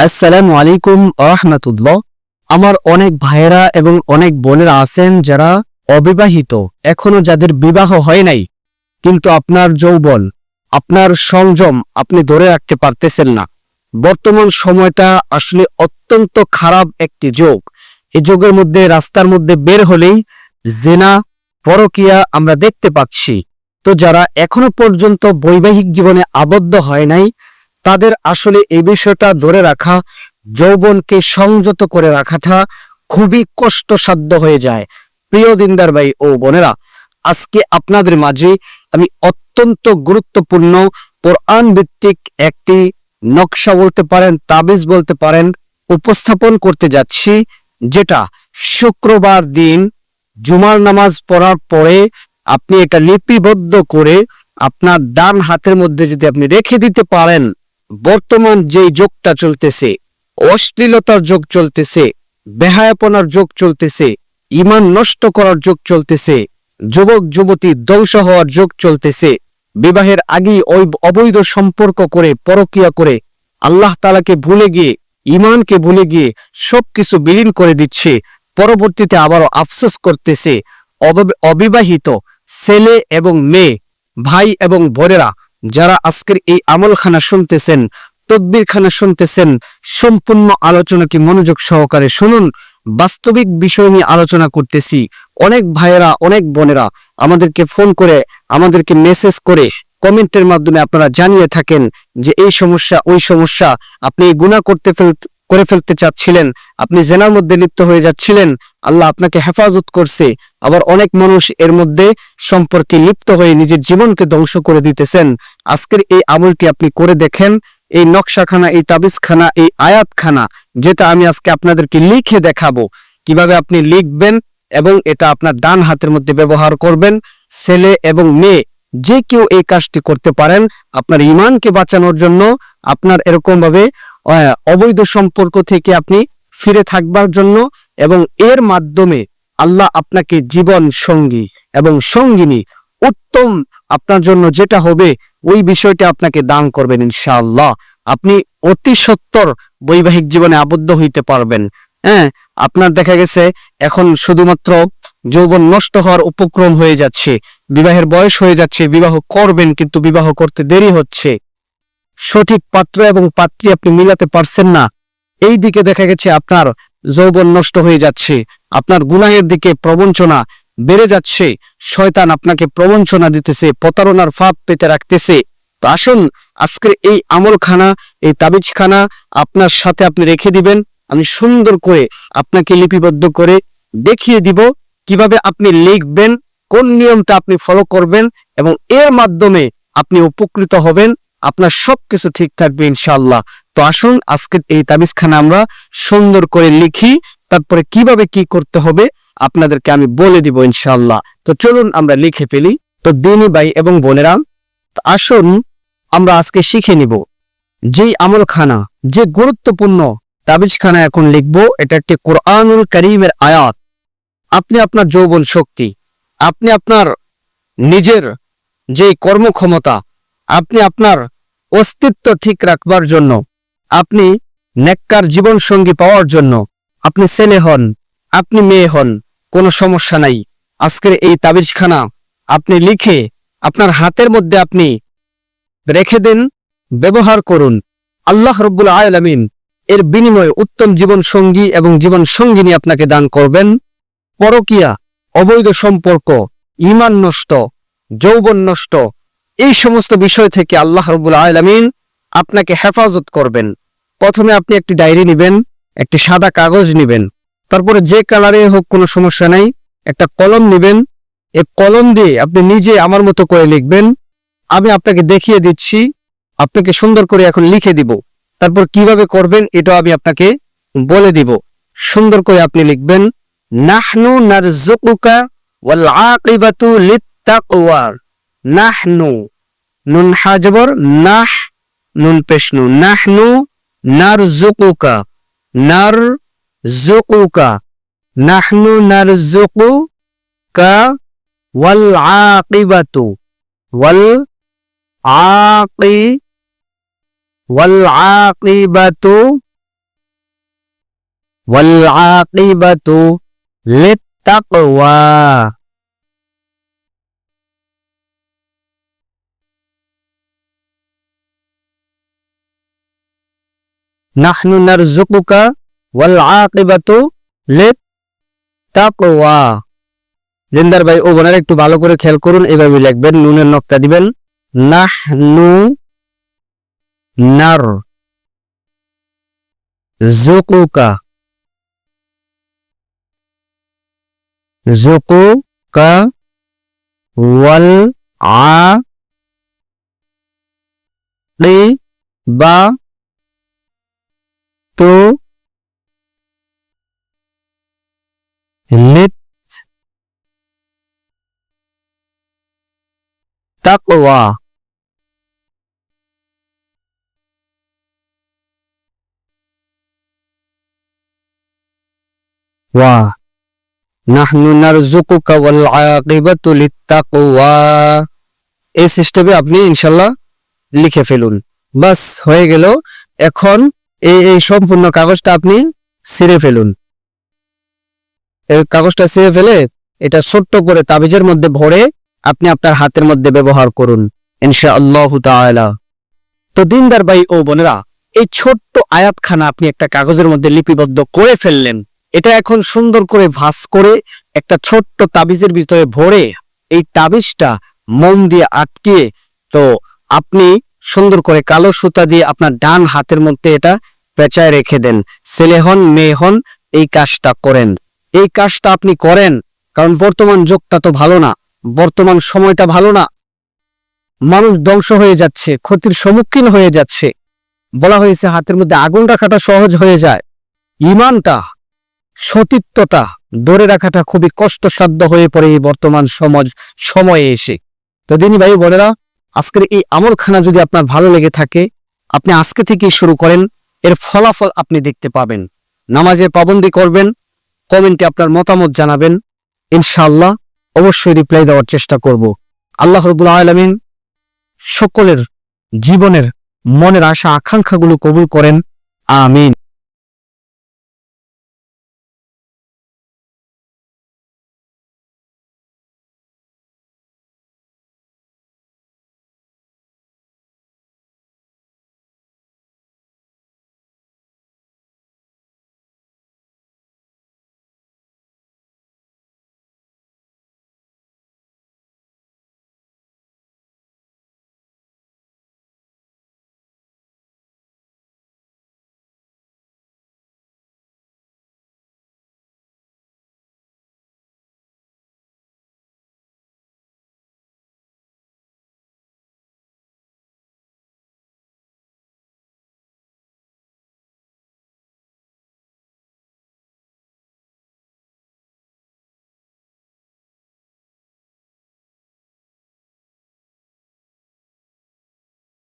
আসসালামু আলাইকুম আহমতুল্লাহ আমার অনেক ভাইয়েরা এবং অনেক বোনেরা আছেন যারা অবিবাহিত, এখনও যাদের বিবাহ হয় নাই। কিন্তু আপনার যৌবন, আপনার সংযম আপনি ধরে রাখতে পারতেছেন না। বর্তমান সময়টা আসলে অত্যন্ত খারাপ একটি যোগ। এই যোগের মধ্যে, রাস্তার মধ্যে বের হলেই জেনা, পরকিয়া আমরা দেখতে পাচ্ছি। তো যারা এখনও পর্যন্ত বৈবাহিক জীবনে আবদ্ধ হয় নাই তাদের আসলে এই বিষয়টা ধরে রাখা, যৌবনকে সংযত করে রাখাটা খুবই কষ্টসাধ্য হয়ে যায়। প্রিয় দিনদার ভাই ও বোনেরা, আজকে আপনাদের মাঝে আমি অত্যন্ত গুরুত্বপূর্ণ কোরআন ভিত্তিক একটি নকশা বলতে পারেন, তাবিজ বলতে পারেন, উপস্থাপন করতে যাচ্ছি, যেটা শুক্রবার দিন জুমার নামাজ পড়ার পরে আপনি এটা লিপিবদ্ধ করে আপনার ডান হাতের মধ্যে যদি আপনি রেখে দিতে পারেন বর্তমান যেই যোগটা চলতেছে, অশ্লীলতার যোগ চলতেছে, বেহায়াপনার যোগ চলতেছে, ইমান নষ্ট করার যোগ চলতেছে, যুবক, যুবতী ধ্বংস হওয়ার যোগ চলতেছে, বিবাহের আগেই ওই অবৈধ সম্পর্ক করে, পরকিয়া করে, আল্লাহ তালাকে ভুলে গিয়ে ইমানকে ভুলে গিয়ে সবকিছু বিলীন করে দিচ্ছে, পরবর্তীতে আবারও আফসোস করতেছে, অব- অবিবাহিত ছেলে এবং মেয়ে, ভাই এবং বোনেরা যারা আজকের এই আমলখানা শুনতেছেন, তদ্বিরখানা শুনতেছেন, সম্পূর্ণ আলোচনা কি মনোযোগ সহকারে শুনুন। বাস্তবিক বিষয় নিয়ে আলোচনা করতেছি। অনেক ভাইয়েরা, অনেক বোনেরা আমাদেরকে ফোন করে, আমাদেরকে মেসেজ করে কমেন্টের মাধ্যমে আপনারা জানিয়ে থাকেন যে এই সমস্যা, ওই সমস্যা, আপনি গুণা করতে করে ফেলতে চাচ্ছিলেন। আপনি জেনার মধ্যে লিপ্ত হয়ে যাচ্ছিলেন। আল্লাহ আপনাকে হেফাজত করছে। আবার অনেক মানুষ এর মধ্যে সম্পর্কে লিপ্ত হয়ে নিজের জীবনকে ধ্বংস করে দিতেছেন। আজকের এই আমলটি আপনি করে দেখেন। এই নকশাখানা এই তাবিজখানা এই আয়াতখানা যেটা আমি আজকে আপনাদেরকে লিখে দেখাবো। কীভাবে আপনি লিখবেন এবং এটা আপনার ডান হাতের মধ্যে ব্যবহার করবেন। ছেলে এবং মেয়ে যে কেউ এই কাজটি করতে পারেন আপনার ইমানকে বাঁচানোর জন্য আপনার এরকম ভাবে আহ, অবৈধ সম্পর্ক থেকে আপনি ফিরে থাকবার জন্য এবং এর মাধ্যমে আল্লাহ আপনাকে জীবন সঙ্গী এবং সঙ্গিনী, উত্তম আপনার জন্য যেটা হবে ওই বিষয়টা আপনাকে দান করবেন ইনশাআল্লাহ। আপনি অতি সত্তর বৈবাহিক জীবনে আবদ্ধ হইতে পারবেন। হ্যাঁ আপনার দেখা গেছে এখন শুধুমাত্র যৌবন নষ্ট হওয়ার উপক্রম হয়ে যাচ্ছে, বিবাহের বয়স হয়ে যাচ্ছে, বিবাহ করবেন কিন্তু বিবাহ করতে দেরি হচ্ছে। সঠিক পাত্র এবং পাত্রী আপনি মিলাতে পারছেন না। এই দিকে দেখা গেছে আপনার যৌবন নষ্ট হয়ে যাচ্ছে, আপনার গুনাহের দিকে প্রবঞ্চনা বেড়ে যাচ্ছে, শয়তান আপনাকে প্রবঞ্চনা দিতেছে, প্রতারণার ফাঁপ পেতে রাখতেছে। তো আসুন, আজকের এই আমলখানা, এই তাবিজখানা আপনার সাথে আপনি রেখে দিবেন। আমি সুন্দর করে আপনাকে লিপিবদ্ধ করে দেখিয়ে দিব কীভাবে আপনি লিখবেন, কোন নিয়মটা আপনি ফলো করবেন এবং এর মাধ্যমে আপনি উপকৃত হবেন। আপনার সবকিছু ঠিক থাকবে ইনশাল্লাহ তো আসুন আজকে এই তাবিজখানা আমরা সুন্দর করে লিখি, তারপরে কীভাবে কি করতে হবে আপনাদেরকে আমি বলে দিব ইনশাল্লাহ তো চলুন আমরা লিখে ফেলি। তো দিনী ভাই এবং বোনেরা আসুন আমরা আজকে শিখে নিব। যেই আমলখানা, যে গুরুত্বপূর্ণ তাবিজখানা এখন লিখব, এটা একটি কোরআনুল করিমের আয়াত। আপনি আপনার যৌবন শক্তি, আপনি আপনার নিজের যে কর্মক্ষমতা, আপনি আপনার অস্তিত্ব ঠিক রাখবার জন্য। আপনি নেককার জীবনসঙ্গী পাওয়ার জন্য। আপনি ছেলে হন, আপনি মেয়ে হন, কোনো সমস্যা নাই। আজকের এই তাবিজখানা আপনি লিখে আপনার হাতের মধ্যে আপনি রেখে দেন, ব্যবহার করুন। আল্লাহ রব্বুল আলামিন এর বিনিময়ে উত্তম জীবন সঙ্গী এবং জীবন সঙ্গিনী আপনাকে দান করবেন। পরকিয়া, অবৈধ সম্পর্ক ইমান নষ্ট, যৌবন নষ্ট এই সমস্ত বিষয় থেকে আল্লাহ রব্বুল আলামিন আপনাকে হেফাজত করবেন। প্রথমে আপনি একটি ডায়েরি নেবেন, একটি সাদা কাগজ নেবেন। তারপরে যে কালারে হোক কোনো সমস্যা নাই, একটা কলম নেবেন। এই কলম দিয়ে আপনি নিজে আমার মতো করে লিখবেন। আমি আপনাকে দেখিয়ে দিচ্ছি, আপনাকে সুন্দর করে এখন লিখে দিব। তারপর কীভাবে করবেন এটাও আমি আপনাকে বলে দিব। সুন্দর করে আপনি লিখবেন, নাহনু নারজুকুকা ওয়াল আকিবাতু লিত্তাকওয়া। নাহনু। নুন হাজবর নাহ নুন পেশনু নাহনু নারজুকুকা নারজুকুকা নাহনু নারজুকুকা ওয়াল আকিবাতু ওয়াল আকি ওয়াল আকিবাতু নাহনু নারজুকুকা ওয়াল আকিবাতু লিত তাকওয়া জিন্দার ভাই, ও একটু ভালো করে খেয়াল করুন, এভাবে লিখবেন, নুনের নকতা দিবেন। নাহনু নার জুকুকা জুকুকা ওয়াল আ বা তো লিত তাকওয়া ওয়া নাহনু নারজুকুকা ওয়াল আকিবাতু লিত্তাকওয়া এই সিস্টেমে আপনি ইনশাল্লাহ লিখে ফেলুন। বাস, হয়ে গেল। এখন এই এই সম্পূর্ণ কাগজটা আপনি ছিঁড়ে ফেলুন। এই কাগজটা ছিঁড়ে ফেলে এটা ছোট্ট করে তাবিজের মধ্যে ভরে আপনি আপনার হাতের মধ্যে ব্যবহার করুন, ইনশাআল্লাহ তাআলা। তো দিনদার ভাই ও বোনেরা, এই ছোট্ট আয়াতখানা আপনি একটা কাগজের মধ্যে লিপিবদ্ধ করে ফেললেন। এটা এখন সুন্দর করে ভাঁজ করে একটা ছোট্ট তাবিজের ভিতরে ভরে এই তাবিজটা মোম দিয়ে আটকিয়ে তো আপনি সুন্দর করে কালো সুতা দিয়ে আপনার ডান হাতের মধ্যে এটা পেঁচায় রেখে দেন। ছেলে হন, মেয়ে হন, এই কাজটা করেন। এই কাজটা আপনি করেন, কারণ বর্তমান যুগটা তো ভালো না, বর্তমান সময়টা ভালো না। মানুষ ধ্বংস হয়ে যাচ্ছে, ক্ষতির সম্মুখীন হয়ে যাচ্ছে। বলা হয়েছে হাতের মধ্যে আগুন রাখাটা সহজ হয়ে যায়। ইমানটা, সতীত্বটা ধরে রাখাটা খুবই কষ্টসাধ্য হয়ে পড়ে এই বর্তমান সমাজ, সময়ে এসে। তো দিনী ভাই বোনেরা, আজকের এই আমলখানা যদি আপনার ভালো লেগে থাকে, আপনি আজকে থেকেই শুরু করেন। এর ফলাফল আপনি দেখতে পাবেন। নামাজের পাবন্দি করবেন, কমেন্টে আপনার মতামত জানাবেন। ইনশাল্লাহ অবশ্যই রিপ্লাই দেওয়ার চেষ্টা করব। আল্লাহ রবুল আলমিন সকলের জীবনের মনের আশা, আকাঙ্ক্ষাগুলো কবুল করেন। আমিন।